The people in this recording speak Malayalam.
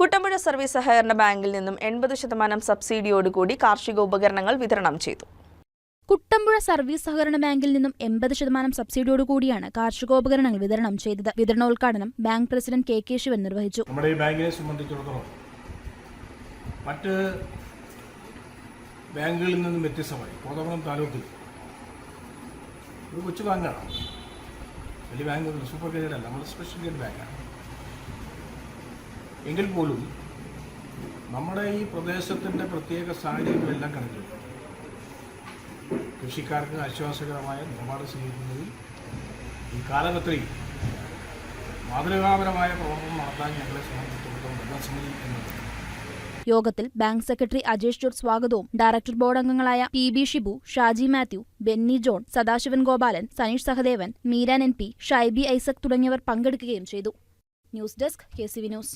കുട്ടമ്പുഴ സർവീസ് സഹകരണ ബാങ്കിൽ നിന്നും എൺപത് ശതമാനം സബ്സിഡിയോടുകൂടി കാർഷിക ഉപകരണങ്ങൾ വിതരണം ചെയ്തു. കുട്ടമ്പുഴ സർവീസ് സഹകരണ ബാങ്കിൽ നിന്നും എൺപത് ശതമാനം സബ്സിഡിയോടുകൂടിയാണ് കാർഷികോപകരണങ്ങൾ വിതരണം ചെയ്തത്. വിതരണോദ്ഘാടനം bank president K K Sivan നിർവഹിച്ചു. നമ്മുടെ ഈ ബാങ്കിനെ സംബന്ധിച്ചിടത്തോളം മറ്റ് ബാങ്കുകളിൽ നിന്നും വ്യത്യസ്തമായി കോതമംഗലം താലൂക്കിൽ ഒരു കൊച്ചു ബാങ്കാണ്. വലിയ ബാങ്കുകൾ സൂപ്പർ ഗ്രേഡ് അല്ല നമ്മൾ സ്പെഷ്യൽ ഗ്രേഡ് ബാങ്കാണ്. എങ്കിൽ പോലും നമ്മുടെ ഈ പ്രദേശത്തിന്റെ പ്രത്യേക സാഹചര്യങ്ങളെല്ലാം കണക്കിലെടുത്ത് കൃഷിക്കാർക്ക് ആശ്വാസകരമായ നിലപാട് സ്വീകരിക്കുന്നതിൽ ഈ കാലഘട്ടത്തിൽ മാതൃകാപരമായ പ്രവർത്തനം നടത്താൻ ഞങ്ങളെ സംബന്ധിച്ചിടത്തോളം യോഗത്തിൽ ബാങ്ക് സെക്രട്ടറി അജേഷ് ജോർജ് സ്വാഗതവും ഡയറക്ടർ ബോർഡ് അംഗങ്ങളായ P B Shibu Shaji Mathew Benny John Sadasivan Gopalan Saneesh Sahadevan Meeran N P Shaiby Isaac തുടങ്ങിയവർ പങ്കെടുക്കുകയും ചെയ്തു. News desk K C V news.